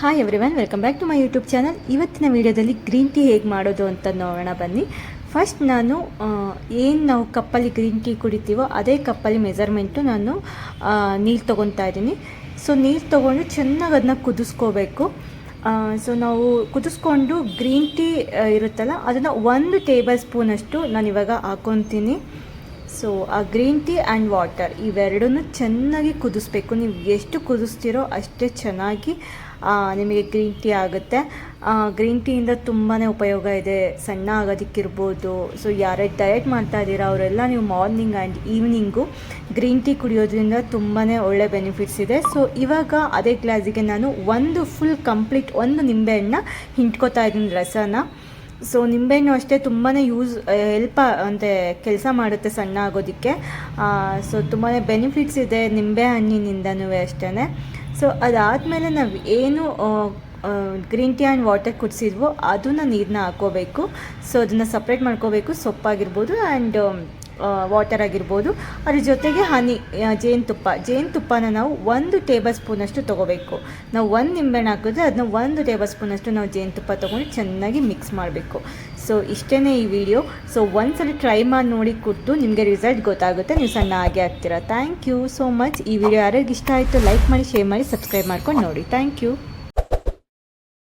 Hi everyone welcome back to my YouTube channel ಇವತ್ತಿನ ವಿಡಿಯೋದಲ್ಲಿ green tea ಹೇಗೆ ಮಾಡೋದು ಅಂತ ನೋಡೋಣ, ಬನ್ನಿ. ಫಸ್ಟ್ ನಾನು ಏನು ನಾವು ಕಪ್ಪಲ್ಲಿ ಗ್ರೀನ್ ಟೀ ಕುಡಿತೀವೋ ಅದೇ ಕಪ್ಪಲ್ಲಿ ಮೆಜರ್ಮೆಂಟು ನಾನು ನೀರು ತೊಗೊತಾ ಇದ್ದೀನಿ. ಸೊ ನೀರು ತೊಗೊಂಡು ಚೆನ್ನಾಗಿ ಅದನ್ನ ಕುದಿಸ್ಕೋಬೇಕು. ಸೊ ನಾವು ಕುದಿಸ್ಕೊಂಡು ಗ್ರೀನ್ ಟೀ ಇರುತ್ತಲ್ಲ, ಅದನ್ನು ಒಂದು ಟೇಬಲ್ ಸ್ಪೂನಷ್ಟು ನಾನು ಇವಾಗ ಹಾಕೊತೀನಿ. ಸೊ ಆ ಗ್ರೀನ್ ಟೀ ಆ್ಯಂಡ್ ವಾಟರ್ ಇವೆರಡನ್ನೂ ಚೆನ್ನಾಗಿ ಕುದಿಸ್ಬೇಕು. ನೀವು ಎಷ್ಟು ಕುದಿಸ್ತೀರೋ ಅಷ್ಟೇ ಚೆನ್ನಾಗಿ ನಿಮಗೆ ಗ್ರೀನ್ ಟೀ ಆಗುತ್ತೆ. ಗ್ರೀನ್ ಟೀಯಿಂದ ತುಂಬಾ ಉಪಯೋಗ ಇದೆ. ಸಣ್ಣ ಆಗೋದಕ್ಕಿರ್ಬೋದು. ಸೊ ಯಾರೇ ಡಯಟ್ ಮಾಡ್ತಾ ಇದ್ದೀರಾ, ಅವರೆಲ್ಲ ನೀವು morning and evening green tea ಕುಡಿಯೋದ್ರಿಂದ ತುಂಬಾ ಒಳ್ಳೆ ಬೆನಿಫಿಟ್ಸ್ ಇದೆ. ಸೊ ಇವಾಗ ಅದೇ ಗ್ಲಾಸಿಗೆ ನಾನು ಒಂದು ಫುಲ್ ಕಂಪ್ಲೀಟ್ ಒಂದು ನಿಂಬೆಹಣ್ಣ ಹಿಂಡ್ಕೋತಾ ಇದ್ದೀನಿ ರಸನ. ಸೊ ನಿಂಬೆಹಣ್ಣು ಅಷ್ಟೇ ತುಂಬಾ ಯೂಸ್ ಹೆಲ್ಪ್ ಅಂದರೆ ಕೆಲಸ ಮಾಡುತ್ತೆ ಸಣ್ಣ ಆಗೋದಕ್ಕೆ. ಸೊ ತುಂಬಾ ಬೆನಿಫಿಟ್ಸ್ ಇದೆ ನಿಂಬೆ ಹಣ್ಣಿನಿಂದನೂ ಅಷ್ಟೇ ಸೊ ಅದಾದಮೇಲೆ ನಾವು ಏನು ಗ್ರೀನ್ ಟೀ ಆ್ಯಂಡ್ ವಾಟರ್ ಕುದಿಸಿದ್ವೋ ಅದನ್ನು ನೀರನ್ನ ಹಾಕೋಬೇಕು. ಸೊ ಅದನ್ನು ಸಪ್ರೇಟ್ ಮಾಡ್ಕೋಬೇಕು. ಸೊಪ್ಪಾಗಿರ್ಬೋದು ಆ್ಯಂಡ್ ವಾಟರ್ ಆಗಿರ್ಬೋದು. ಅದ್ರ ಜೊತೆಗೆ ಹನಿ ಜೇನುತುಪ್ಪ. ಜೇನುತುಪ್ಪನ ನಾವು ಒಂದು ಟೇಬಲ್ ಸ್ಪೂನಷ್ಟು ತೊಗೋಬೇಕು. ನಾವು ಒಂದು ನಿಂಬೆಹಣ್ಣು ಹಾಕಿದ್ರೆ ಅದನ್ನ ಒಂದು ಟೇಬಲ್ ಸ್ಪೂನಷ್ಟು ನಾವು ಜೇನುತುಪ್ಪ ತೊಗೊಂಡು ಚೆನ್ನಾಗಿ ಮಿಕ್ಸ್ ಮಾಡಬೇಕು. ಸೊ ಇಷ್ಟೇ ಈ ವಿಡಿಯೋ ಸೊ ಒಂದ್ಸಲ ಟ್ರೈ ಮಾಡಿ ನೋಡಿ ಕೊಟ್ಟು ನಿಮಗೆ ರಿಸಲ್ಟ್ ಗೊತ್ತಾಗುತ್ತೆ. ನೀವು ಸಣ್ಣ ಹಾಗೆ ಆಗ್ತೀರಾ. ಥ್ಯಾಂಕ್ ಯು ಸೋ ಮಚ್ ಈ ವಿಡಿಯೋ ಯಾರಿಗೆ ಇಷ್ಟ ಆಯಿತು ಲೈಕ್ ಮಾಡಿ ಶೇರ್ ಮಾಡಿ ಸಬ್ಸ್ಕ್ರೈಬ್ ಮಾಡ್ಕೊಂಡು ನೋಡಿ. Thank you